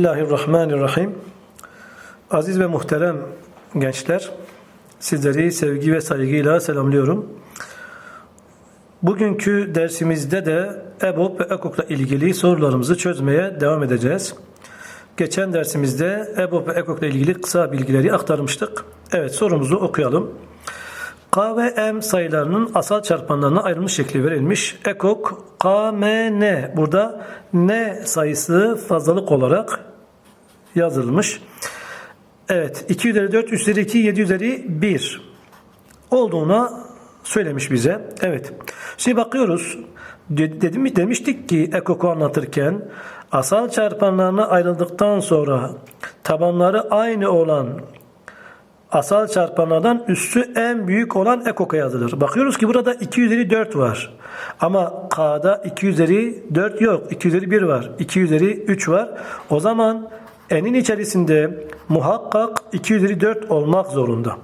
Bismillahirrahmanirrahim. Aziz ve muhterem gençler, sizleri sevgi ve saygıyla selamlıyorum. Bugünkü dersimizde de EBOB ve EKOK'la ilgili sorularımızı çözmeye devam edeceğiz. Geçen dersimizde EBOB ve EKOK'la ilgili kısa bilgileri aktarmıştık. Evet sorumuzu okuyalım. K ve M sayılarının asal çarpanlarına ayrılmış şekli verilmiş. Ekok K, M, N. Burada N sayısı fazlalık olarak yazılmış. Evet 2 üzeri 4 üzeri 2 7 üzeri 1 olduğuna söylemiş bize. Evet. Şimdi bakıyoruz. De- Dedim, demiştik ki ekoku anlatırken asal çarpanlarına ayrıldıktan sonra tabanları aynı olan asal çarpanlardan üstü en büyük olan ekoka yazılır. Bakıyoruz ki burada 2 üzeri 4 var. Ama K'da 2 üzeri 4 yok. 2 üzeri 1 var. 2 üzeri 3 var. O zaman n'in içerisinde muhakkak 2 üzeri 4 olmak zorunda.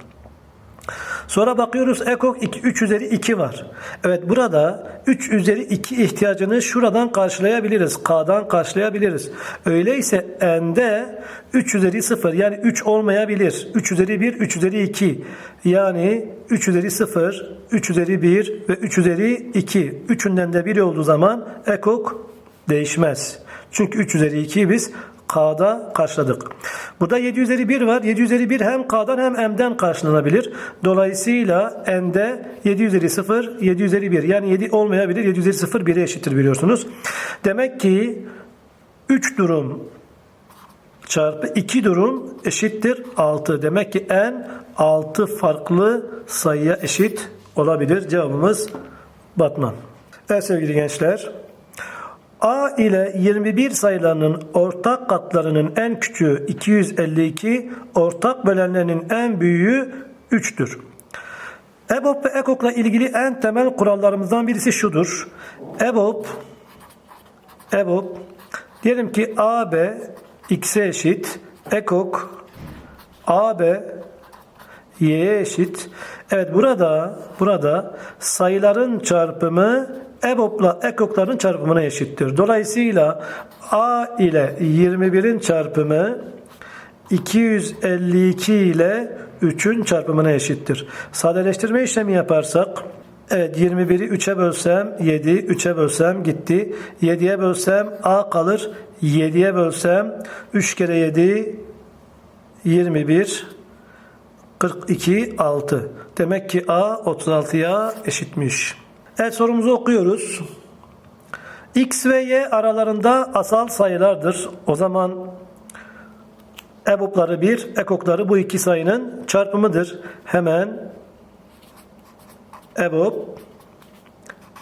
Sonra bakıyoruz ekok 2, 3 üzeri 2 var. Evet burada 3 üzeri 2 ihtiyacını şuradan karşılayabiliriz. K'dan karşılayabiliriz. Öyleyse n'de 3 üzeri 0 yani 3 olmayabilir. 3 üzeri 1, 3 üzeri 2. Yani 3 üzeri 0, 3 üzeri 1 ve 3 üzeri 2. Üçünden de biri olduğu zaman ekok değişmez. Çünkü 3 üzeri 2'yi biz K'da karşıladık. Burada 7 üzeri 1 var. 7 üzeri 1 hem K'dan hem M'den karşılanabilir. Dolayısıyla N'de 7 üzeri 0, 7 üzeri 1. Yani 7 olmayabilir. 7 üzeri 0 1'e eşittir biliyorsunuz. Demek ki 3 durum çarpı 2 durum eşittir 6. Demek ki n 6 farklı sayıya eşit olabilir. Cevabımız Batman. Evet sevgili gençler. A ile 21 sayılarının ortak katlarının en küçüğü 252, ortak bölenlerinin en büyüğü 3'tür. EBOB ve EKOK'la ilgili en temel kurallarımızdan birisi şudur. EBOB EBOB diyelim ki AB x'e eşit, EKOK AB y'ye eşit. Evet burada burada sayıların çarpımı EBOB'la EKOK'ların çarpımına eşittir. Dolayısıyla A ile 21'in çarpımı 252 ile 3'ün çarpımına eşittir. Sadeleştirme işlemi yaparsak Evet 21'i 3'e bölsem 7, 3'e bölsem gitti. 7'ye bölsem A kalır. 7'ye bölsem 3 kere 7 21 42 6. Demek ki A 36'ya eşitmiş. Evet sorumuzu okuyoruz. X ve Y aralarında asal sayılardır. O zaman EBOB'ları 1, EKOK'ları bu iki sayının çarpımıdır. Hemen EBOB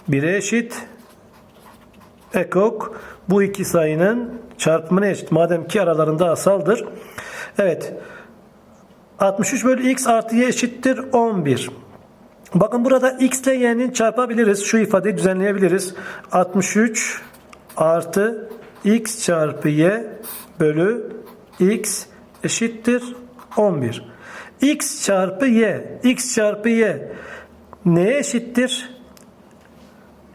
1'e eşit. EKOK bu iki sayının çarpımına eşit. Madem ki aralarında asaldır. Evet. 63 bölü x artı y eşittir 11. Bakın burada x ile y'nin çarpabiliriz. Şu ifadeyi düzenleyebiliriz. 63 artı x çarpı y bölü x eşittir 11. x çarpı y. x çarpı y neye eşittir?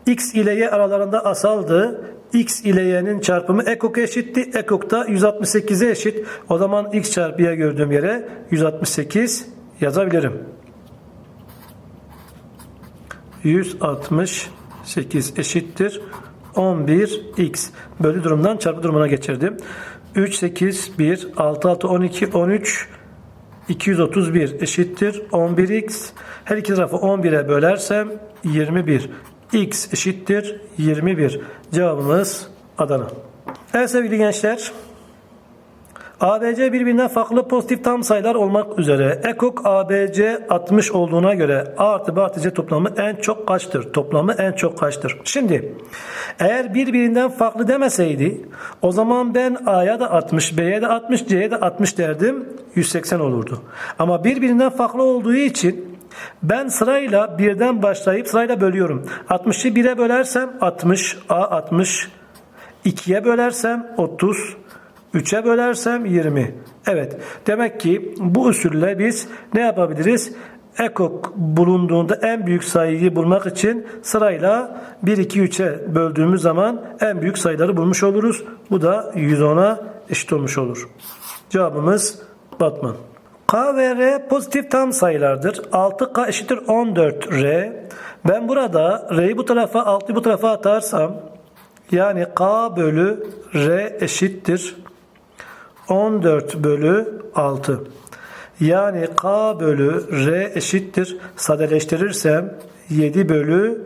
x ile y aralarında asaldı. x ile y'nin çarpımı ekok eşitti. Ekok da 168'e eşit. O zaman x çarpı y gördüğüm yere 168 yazabilirim. 168 eşittir 11x. Bölü durumdan çarpı durumuna geçirdim. 3, 8, 1, 6, 6, 12, 13, 231 eşittir 11x. Her iki tarafı 11'e bölersem 21. x eşittir 21. Cevabımız Adana. Evet sevgili gençler. ABC birbirinden farklı pozitif tam sayılar olmak üzere ekok ABC 60 olduğuna göre A artı B artı C toplamı en çok kaçtır? Toplamı en çok kaçtır? Şimdi eğer birbirinden farklı demeseydi o zaman ben A'ya da 60, B'ye de 60, C'ye de 60 derdim 180 olurdu. Ama birbirinden farklı olduğu için ben sırayla birden başlayıp sırayla bölüyorum. 60'ı 1'e bölersem 60, A 60, 2'ye bölersem 30, 3'e bölersem 20. Evet. Demek ki bu usulle biz ne yapabiliriz? Ekok bulunduğunda en büyük sayıyı bulmak için sırayla 1, 2, 3'e böldüğümüz zaman en büyük sayıları bulmuş oluruz. Bu da 110'a eşit olmuş olur. Cevabımız Batman. K ve R pozitif tam sayılardır. 6K eşittir 14R. Ben burada R'yi bu tarafa 6'yı bu tarafa atarsam yani K bölü R eşittir 14 bölü 6. Yani K bölü R eşittir. Sadeleştirirsem 7 bölü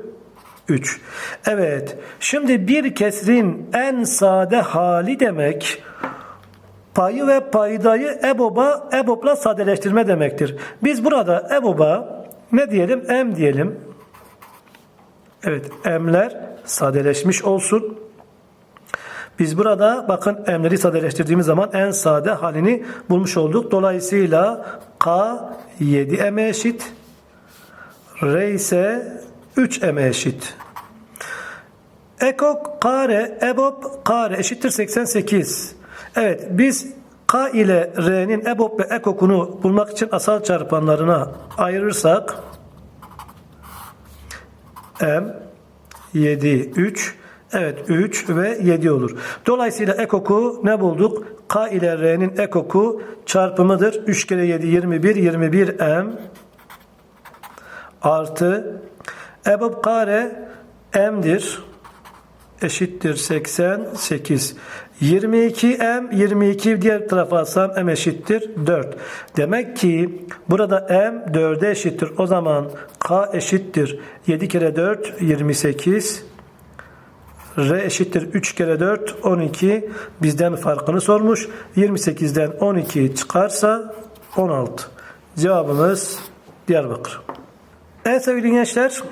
3. Evet. Şimdi bir kesrin en sade hali demek payı ve paydayı EBOB'a EBOB'la sadeleştirme demektir. Biz burada EBOB'a ne diyelim? M diyelim. Evet, M'ler sadeleşmiş olsun. Biz burada bakın M'leri sadeleştirdiğimiz zaman en sade halini bulmuş olduk. Dolayısıyla K 7 M eşit. R ise 3 M eşit. Ekok kare, EBOB kare eşittir 88. Evet biz K ile R'nin EBOB ve ekokunu bulmak için asal çarpanlarına ayırırsak M 7 3 Evet 3 ve 7 olur. Dolayısıyla ekoku ne bulduk? K ile R'nin ekoku çarpımıdır. 3 kere 7 21 21 M artı EBOB kare M'dir eşittir 88. 22 M 22 diğer tarafa alsam M eşittir 4. Demek ki burada M 4'e eşittir. O zaman K eşittir 7 kere 4 28. R eşittir 3 kere 4 12. Bizden farkını sormuş. 28'den 12 çıkarsa 16. Cevabımız Diyarbakır. Evet sevgili gençler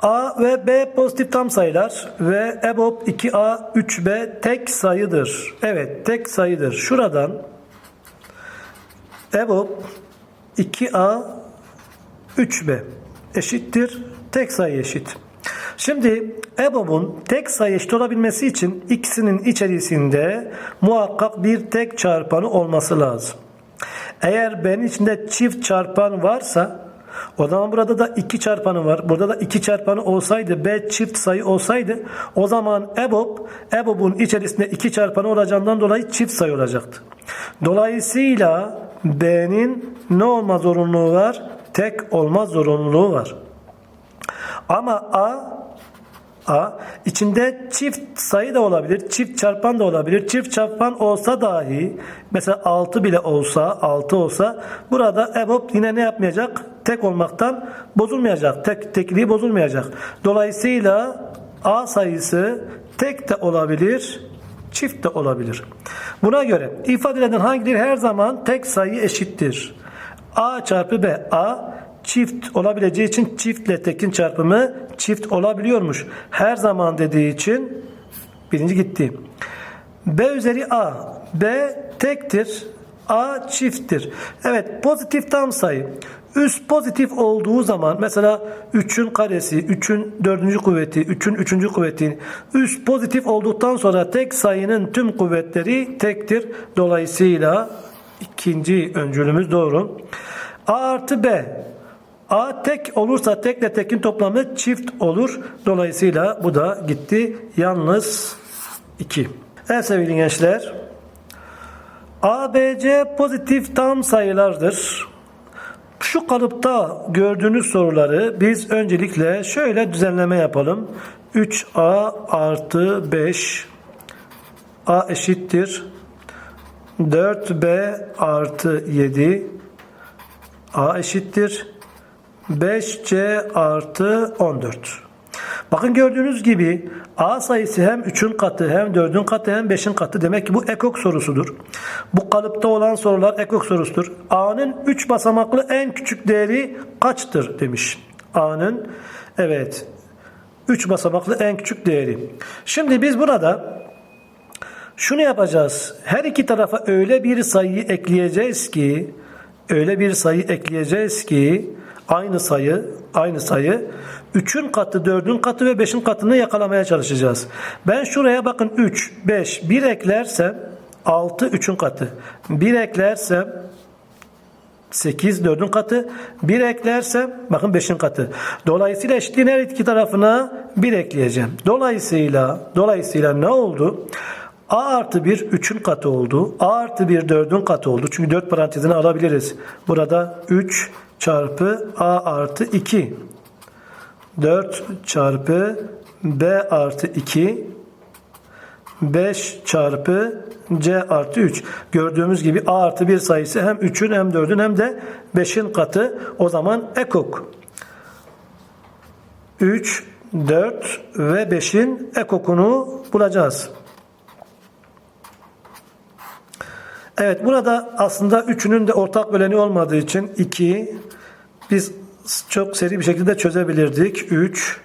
A ve B pozitif tam sayılar ve EBOB 2A 3B tek sayıdır. Evet tek sayıdır. Şuradan EBOB 2A 3B eşittir. Tek sayı eşit. Şimdi EBOB'un tek sayı olabilmesi için ikisinin içerisinde muhakkak bir tek çarpanı olması lazım. Eğer B'nin içinde çift çarpan varsa o zaman burada da 2 çarpanı var. Burada da 2 çarpanı olsaydı B çift sayı olsaydı o zaman EBOB EBOB'un içerisinde 2 çarpanı olacağından dolayı çift sayı olacaktı. Dolayısıyla B'nin ne olma zorunluluğu var? Tek olma zorunluluğu var. Ama A A içinde çift sayı da olabilir, çift çarpan da olabilir. Çift çarpan olsa dahi mesela 6 bile olsa, 6 olsa burada EBOB yine ne yapmayacak? Tek olmaktan bozulmayacak. Tek tekliği bozulmayacak. Dolayısıyla A sayısı tek de olabilir, çift de olabilir. Buna göre ifadelerden hangileri her zaman tek sayı eşittir? A çarpı B. A çift olabileceği için çiftle tekin çarpımı çift olabiliyormuş. Her zaman dediği için birinci gitti. B üzeri A. B tektir. A çifttir. Evet pozitif tam sayı. Üst pozitif olduğu zaman mesela 3'ün karesi, 3'ün 4. kuvveti, 3'ün 3. kuvveti üst pozitif olduktan sonra tek sayının tüm kuvvetleri tektir. Dolayısıyla ikinci öncülümüz doğru. A artı B. A tek olursa tekle tekin toplamı çift olur. Dolayısıyla bu da gitti. Yalnız 2. Evet sevgili gençler. A, B, C pozitif tam sayılardır. Şu kalıpta gördüğünüz soruları biz öncelikle şöyle düzenleme yapalım. 3A artı 5 A eşittir. 4B artı 7 A eşittir. 5C artı 14. Bakın gördüğünüz gibi A sayısı hem 3'ün katı hem 4'ün katı hem 5'in katı. Demek ki bu ekok sorusudur. Bu kalıpta olan sorular ekok sorusudur. A'nın 3 basamaklı en küçük değeri kaçtır demiş. A'nın evet 3 basamaklı en küçük değeri. Şimdi biz burada şunu yapacağız. Her iki tarafa öyle bir sayıyı ekleyeceğiz ki öyle bir sayı ekleyeceğiz ki aynı sayı aynı sayı 3'ün katı, 4'ün katı ve 5'in katını yakalamaya çalışacağız. Ben şuraya bakın 3, 5, 1 eklersem 6 3'ün katı. 1 eklersem 8 4'ün katı. 1 eklersem bakın 5'in katı. Dolayısıyla eşitliğin her iki tarafına 1 ekleyeceğim. Dolayısıyla dolayısıyla ne oldu? A artı 1 3'ün katı oldu. A artı 1 4'ün katı oldu. Çünkü 4 parantezini alabiliriz. Burada 3 çarpı A artı 2. 4 çarpı B artı 2 5 çarpı C artı 3. Gördüğümüz gibi A artı 1 sayısı hem 3'ün hem 4'ün hem de 5'in katı. O zaman ekok. 3, 4 ve 5'in ekokunu bulacağız. Evet burada aslında üçünün de ortak böleni olmadığı için 2 biz çok seri bir şekilde çözebilirdik. 3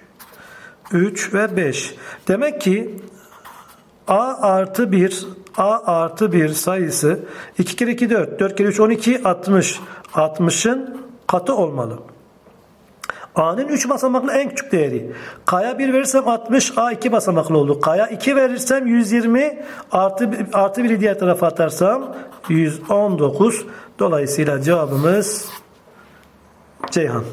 3 ve 5. Demek ki A artı 1 A artı 1 sayısı 2 kere 2 4 4 kere 3 12 60 60'ın katı olmalı. A'nın 3 basamaklı en küçük değeri. K'ya 1 verirsem 60, A 2 basamaklı oldu. K'ya 2 verirsem 120, artı, artı 1'i diğer tarafa atarsam 119. Dolayısıyla cevabımız Ceyhan.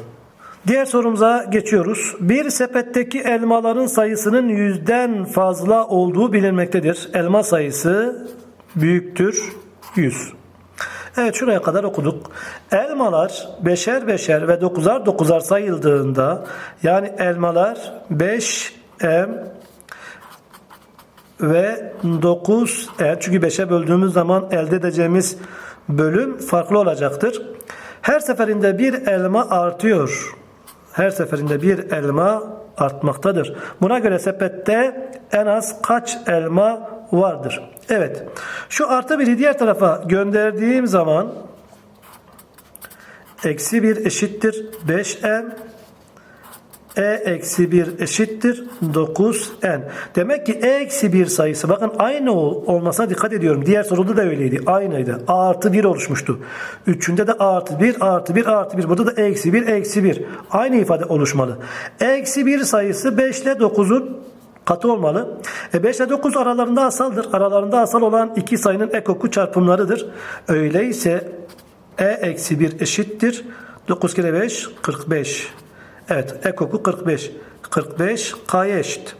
Diğer sorumuza geçiyoruz. Bir sepetteki elmaların sayısının yüzden fazla olduğu bilinmektedir. Elma sayısı büyüktür 100. Evet şuraya kadar okuduk. Elmalar beşer beşer ve dokuzar dokuzar sayıldığında yani elmalar 5 m ve 9 m çünkü 5'e böldüğümüz zaman elde edeceğimiz bölüm farklı olacaktır. Her seferinde bir elma artıyor. Her seferinde bir elma artmaktadır. Buna göre sepette en az kaç elma vardır? Evet. Şu artı biri diğer tarafa gönderdiğim zaman eksi 1 eşittir 5n e eksi 1 eşittir 9n. Demek ki e eksi 1 sayısı bakın aynı ol, olmasına dikkat ediyorum. Diğer soruda da öyleydi. Aynıydı. A artı 1 oluşmuştu. Üçünde de A artı 1, A artı 1, A artı 1. Burada da e eksi 1, e eksi 1. Aynı ifade oluşmalı. E eksi 1 sayısı 5 ile 9'un katı olmalı. E 5 ile 9 aralarında asaldır. Aralarında asal olan iki sayının ekoku çarpımlarıdır. Öyleyse e eksi 1 eşittir. 9 kere 5 45. Evet ekoku 45. 45 K'ya eşit.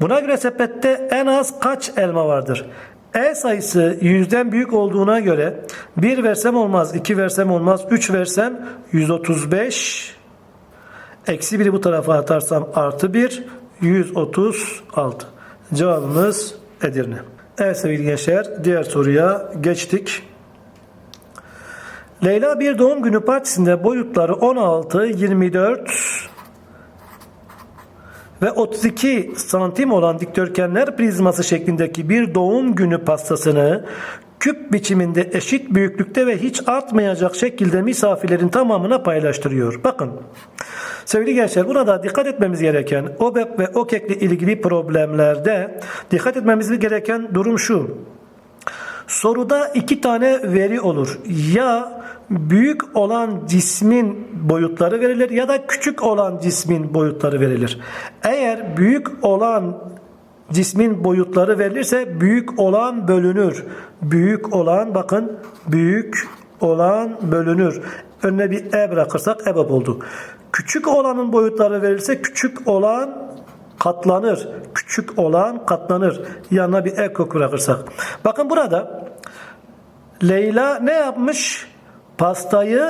Buna göre sepette en az kaç elma vardır? E sayısı yüzden büyük olduğuna göre 1 versem olmaz, 2 versem olmaz, 3 versem 135 eksi 1'i bu tarafa atarsam artı 1 136. Cevabımız Edirne. Evet sevgili gençler diğer soruya geçtik. Leyla bir doğum günü partisinde boyutları 16, 24 ve 32 santim olan dikdörtgenler prizması şeklindeki bir doğum günü pastasını küp biçiminde eşit büyüklükte ve hiç artmayacak şekilde misafirlerin tamamına paylaştırıyor. Bakın sevgili gençler burada dikkat etmemiz gereken OBEP ve OKEK ile ilgili problemlerde dikkat etmemiz gereken durum şu. Soruda iki tane veri olur. Ya büyük olan cismin boyutları verilir ya da küçük olan cismin boyutları verilir. Eğer büyük olan cismin boyutları verilirse büyük olan bölünür. Büyük olan bakın büyük olan bölünür. Önüne bir e bırakırsak ebab oldu. Küçük olanın boyutları verilirse küçük olan katlanır. Küçük olan katlanır. Yanına bir ekok bırakırsak. Bakın burada Leyla ne yapmış? Pastayı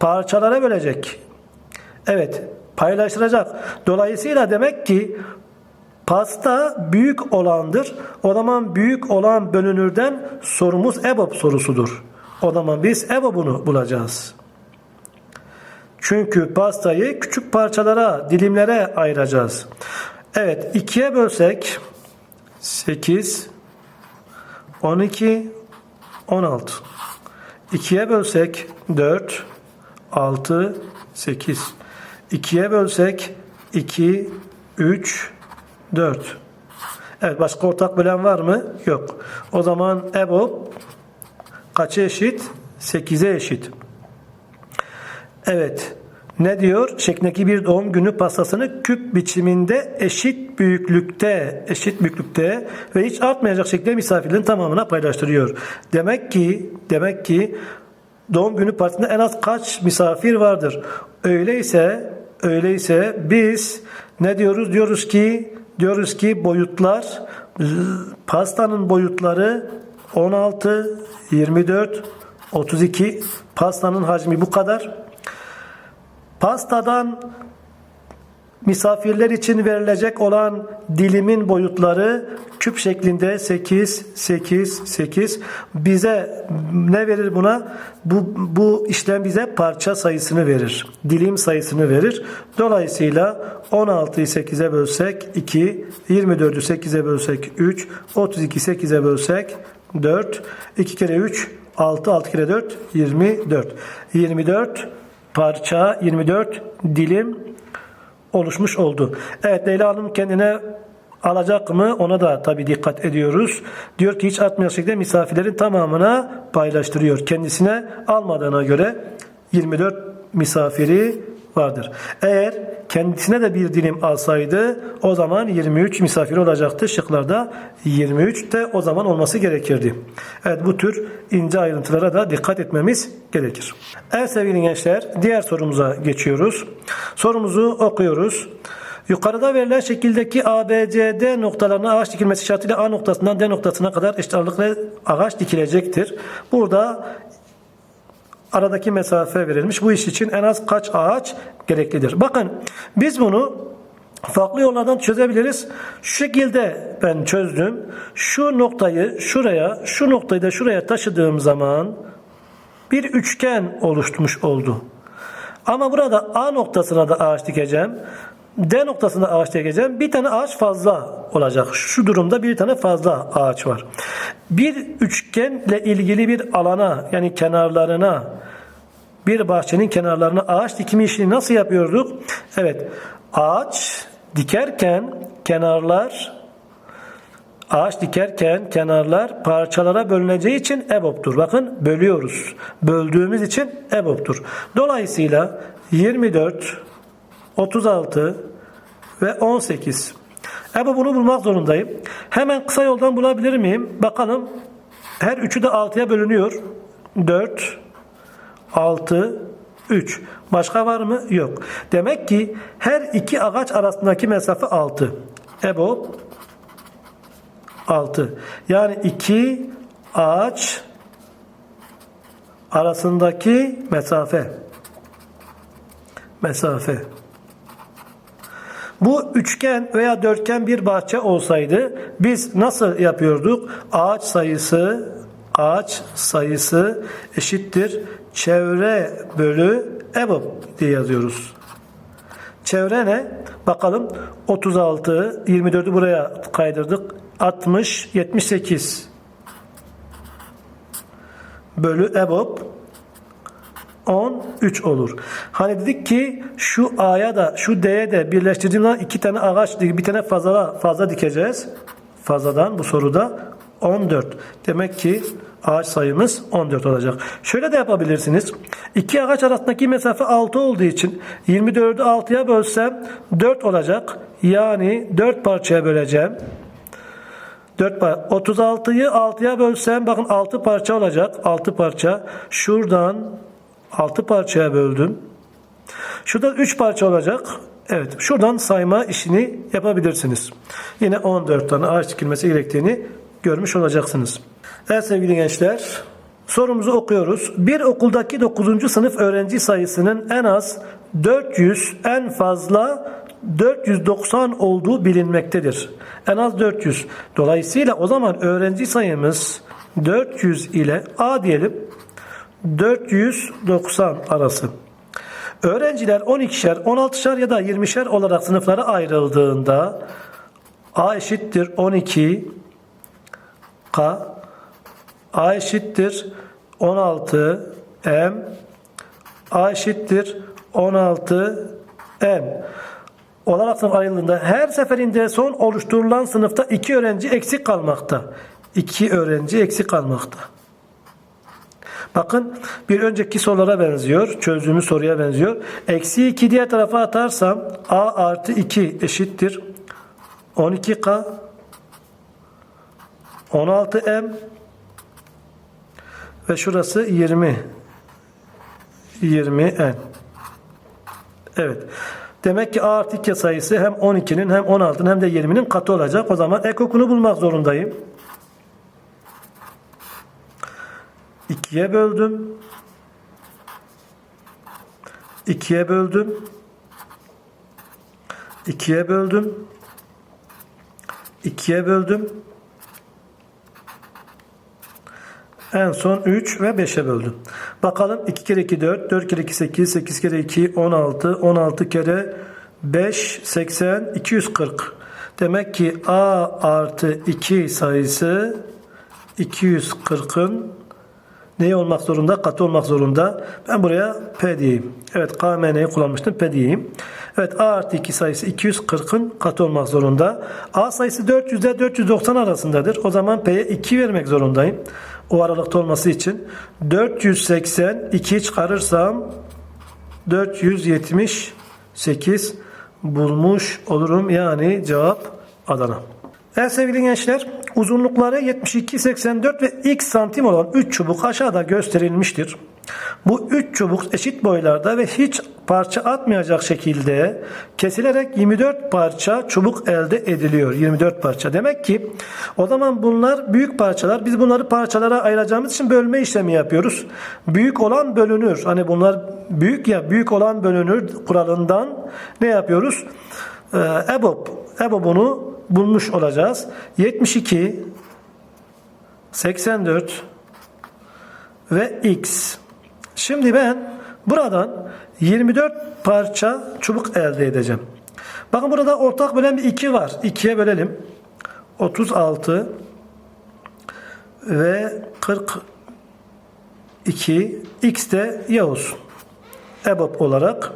parçalara bölecek. Evet, paylaştıracak. Dolayısıyla demek ki pasta büyük olandır. O zaman büyük olan bölünürden sorumuz EBOB sorusudur. O zaman biz EBOB'unu bulacağız. Çünkü pastayı küçük parçalara, dilimlere ayıracağız. Evet, ikiye bölsek 8, 12, 16. 2'ye bölsek 4, 6, 8. 2'ye bölsek 2, 3, 4. Evet başka ortak bölen var mı? Yok. O zaman EBOB kaça eşit? 8'e eşit. Evet. Ne diyor? Şeklindeki bir doğum günü pastasını küp biçiminde eşit büyüklükte, eşit büyüklükte ve hiç artmayacak şekilde misafirlerin tamamına paylaştırıyor. Demek ki, demek ki doğum günü partisinde en az kaç misafir vardır? Öyleyse, öyleyse biz ne diyoruz? Diyoruz ki, diyoruz ki boyutlar Pastanın boyutları 16, 24, 32. Pastanın hacmi bu kadar. Pastadan misafirler için verilecek olan dilimin boyutları küp şeklinde 8, 8, 8. Bize ne verir buna? Bu, bu işlem bize parça sayısını verir. Dilim sayısını verir. Dolayısıyla 16'yı 8'e bölsek 2, 24'ü 8'e bölsek 3, 32'yi 8'e bölsek 4, 2 kere 3, 6, 6 kere 4, 24. 24 parça, 24 dilim oluşmuş oldu. Evet Leyla Hanım kendine alacak mı ona da tabi dikkat ediyoruz. Diyor ki hiç atmayacak şekilde misafirlerin tamamına paylaştırıyor. Kendisine almadığına göre 24 misafiri vardır. Eğer kendisine de bir dilim alsaydı o zaman 23 misafir olacaktı. Şıklarda 23 de o zaman olması gerekirdi. Evet bu tür ince ayrıntılara da dikkat etmemiz gerekir. Evet sevgili gençler diğer sorumuza geçiyoruz. Sorumuzu okuyoruz. Yukarıda verilen şekildeki ABCD noktalarına ağaç dikilmesi şartıyla A noktasından D noktasına kadar eşit ağaç dikilecektir. Burada aradaki mesafe verilmiş. Bu iş için en az kaç ağaç gereklidir? Bakın biz bunu farklı yollardan çözebiliriz. Şu şekilde ben çözdüm. Şu noktayı şuraya, şu noktayı da şuraya taşıdığım zaman bir üçgen oluşmuş oldu. Ama burada A noktasına da ağaç dikeceğim. D noktasına ağaç dikeceğim. Bir tane ağaç fazla olacak. Şu durumda bir tane fazla ağaç var. Bir üçgenle ilgili bir alana yani kenarlarına bir bahçenin kenarlarına ağaç dikimi işini nasıl yapıyorduk? Evet. Ağaç dikerken kenarlar ağaç dikerken kenarlar parçalara bölüneceği için EBOB'tur. Bakın bölüyoruz. Böldüğümüz için EBOB'tur. Dolayısıyla 24, 36 ve 18. EBOB bunu bulmak zorundayım. Hemen kısa yoldan bulabilir miyim? Bakalım. Her üçü de 6'ya bölünüyor. 4, 6, 3. Başka var mı? Yok. Demek ki her iki ağaç arasındaki mesafe 6. EBOB 6. Yani iki ağaç arasındaki mesafe. Mesafe. Bu üçgen veya dörtgen bir bahçe olsaydı biz nasıl yapıyorduk? Ağaç sayısı ağaç sayısı eşittir çevre bölü EBOB diye yazıyoruz. Çevre ne? Bakalım 36, 24'ü buraya kaydırdık. 60, 78 bölü EBOB 13 olur. Hani dedik ki şu A'ya da şu D'ye de birleştirdiğimde iki tane ağaç bir tane fazla fazla dikeceğiz. Fazladan bu soruda 14. Demek ki ağaç sayımız 14 olacak. Şöyle de yapabilirsiniz. İki ağaç arasındaki mesafe 6 olduğu için 24'ü 6'ya bölsem 4 olacak. Yani 4 parçaya böleceğim. 4 par 36'yı 6'ya bölsem bakın 6 parça olacak. 6 parça. Şuradan 6 parçaya böldüm. Şurada 3 parça olacak. Evet. Şuradan sayma işini yapabilirsiniz. Yine 14 tane ağaç dikilmesi gerektiğini görmüş olacaksınız. Evet sevgili gençler. Sorumuzu okuyoruz. Bir okuldaki 9. sınıf öğrenci sayısının en az 400, en fazla 490 olduğu bilinmektedir. En az 400. Dolayısıyla o zaman öğrenci sayımız 400 ile A diyelim 490 arası. Öğrenciler 12'şer, 16'şer ya da 20'şer olarak sınıflara ayrıldığında A eşittir 12 K A eşittir 16 M A eşittir 16 N olarak sınıf ayrıldığında her seferinde son oluşturulan sınıfta iki öğrenci eksik kalmakta. İki öğrenci eksik kalmakta. Bakın bir önceki sorulara benziyor. Çözdüğümüz soruya benziyor. Eksi 2 diğer tarafa atarsam A artı 2 eşittir. 12K 16M ve şurası 20 20N. Evet. Demek ki A artı 2 sayısı hem 12'nin hem 16'nın hem de 20'nin katı olacak. O zaman ekokunu bulmak zorundayım. 2'ye böldüm. 2'ye böldüm. 2'ye böldüm. 2'ye böldüm. En son 3 ve 5'e böldüm. Bakalım 2 kere 2 4, 4 kere 2 8, 8 kere 2 16, 16 kere 5 80, 240. Demek ki A artı 2 sayısı 240'ın neyi olmak zorunda? Katı olmak zorunda. Ben buraya P diyeyim. Evet KMN'yi kullanmıştım. P diyeyim. Evet A artı 2 sayısı 240'ın katı olmak zorunda. A sayısı 400 ile 490 arasındadır. O zaman P'ye 2 vermek zorundayım. O aralıkta olması için. 480 2'yi çıkarırsam 478 bulmuş olurum. Yani cevap Adana. Evet sevgili gençler, uzunlukları 72, 84 ve x santim olan 3 çubuk aşağıda gösterilmiştir. Bu 3 çubuk eşit boylarda ve hiç parça atmayacak şekilde kesilerek 24 parça çubuk elde ediliyor. 24 parça. Demek ki o zaman bunlar büyük parçalar. Biz bunları parçalara ayıracağımız için bölme işlemi yapıyoruz. Büyük olan bölünür. Hani bunlar büyük ya büyük olan bölünür kuralından ne yapıyoruz? Ee, EBOB. EBOB'unu bulmuş olacağız. 72 84 ve X. Şimdi ben buradan 24 parça çubuk elde edeceğim. Bakın burada ortak bölen bir 2 var. 2'ye bölelim. 36 ve 42 X de Y olsun. EBOB olarak.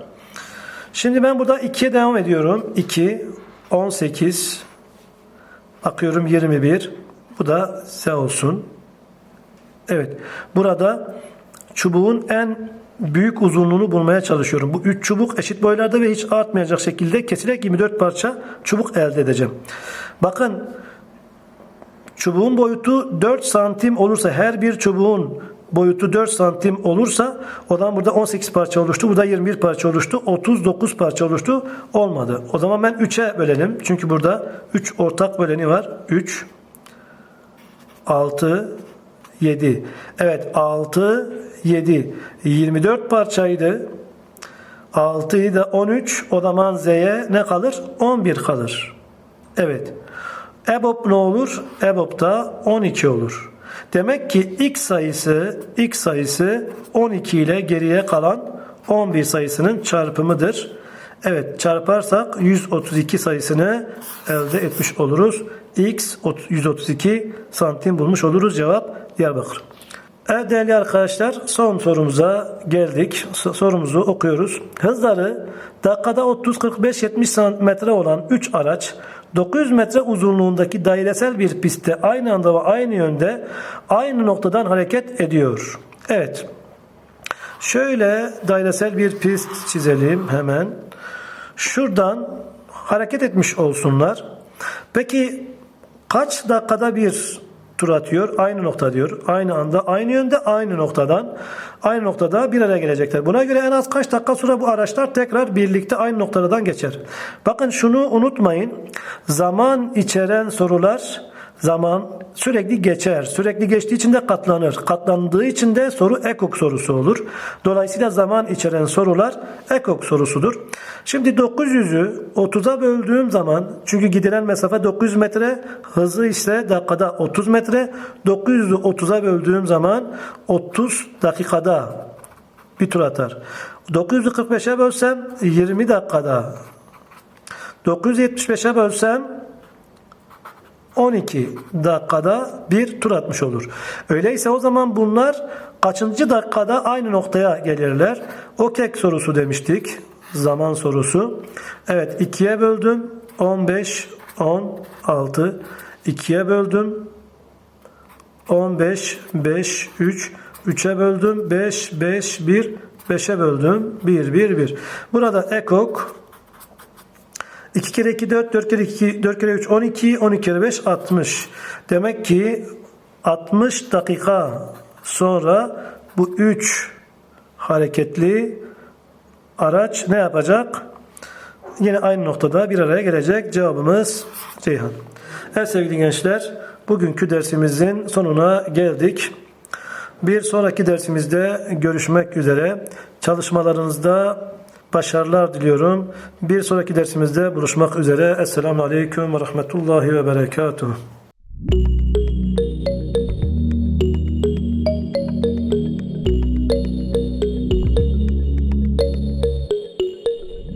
Şimdi ben burada 2'ye devam ediyorum. 2, 18, bakıyorum 21. Bu da Z olsun. Evet. Burada çubuğun en büyük uzunluğunu bulmaya çalışıyorum. Bu 3 çubuk eşit boylarda ve hiç artmayacak şekilde kesilerek 24 parça çubuk elde edeceğim. Bakın çubuğun boyutu 4 santim olursa her bir çubuğun boyutu 4 santim olursa o zaman burada 18 parça oluştu. Burada 21 parça oluştu. 39 parça oluştu. Olmadı. O zaman ben 3'e bölelim. Çünkü burada 3 ortak böleni var. 3 6 7. Evet 6 7 24 parçaydı. 6'yı da 13 o zaman Z'ye ne kalır? 11 kalır. Evet. EBOB ne olur? EBOB da 12 olur. Demek ki x sayısı x sayısı 12 ile geriye kalan 11 sayısının çarpımıdır. Evet çarparsak 132 sayısını elde etmiş oluruz. X 132 santim bulmuş oluruz. Cevap Diyarbakır. Evet değerli arkadaşlar son sorumuza geldik. So- Sorumuzu okuyoruz. Hızları dakikada 30-45-70 santimetre olan 3 araç 900 metre uzunluğundaki dairesel bir pistte aynı anda ve aynı yönde aynı noktadan hareket ediyor. Evet. Şöyle dairesel bir pist çizelim hemen. Şuradan hareket etmiş olsunlar. Peki kaç dakikada bir tur atıyor? Aynı nokta diyor. Aynı anda, aynı yönde, aynı noktadan. Aynı noktada bir araya gelecekler. Buna göre en az kaç dakika sonra bu araçlar tekrar birlikte aynı noktadan geçer. Bakın şunu unutmayın. Zaman içeren sorular zaman sürekli geçer. Sürekli geçtiği için de katlanır. Katlandığı için de soru ekok sorusu olur. Dolayısıyla zaman içeren sorular ekok sorusudur. Şimdi 900'ü 30'a böldüğüm zaman çünkü gidilen mesafe 900 metre hızı ise dakikada 30 metre 900'ü 30'a böldüğüm zaman 30 dakikada bir tur atar. 900'ü 45'e bölsem 20 dakikada 975'e bölsem 12 dakikada bir tur atmış olur. Öyleyse o zaman bunlar kaçıncı dakikada aynı noktaya gelirler? O kek sorusu demiştik. Zaman sorusu. Evet 2'ye böldüm. 15, 16. 2'ye böldüm. 15, 5, 3. 3'e böldüm. 5, 5, 1. 5'e böldüm. 1, 1, 1. Burada ekok 2 kere 2 4, 4 kere 2, 4 kere 3 12, 12 kere 5 60. Demek ki 60 dakika sonra bu 3 hareketli araç ne yapacak? yine aynı noktada bir araya gelecek. Cevabımız Ceyhan. Evet sevgili gençler, bugünkü dersimizin sonuna geldik. Bir sonraki dersimizde görüşmek üzere. Çalışmalarınızda başarılar diliyorum. Bir sonraki dersimizde buluşmak üzere. Esselamu Aleyküm ve Rahmetullahi ve Berekatuhu.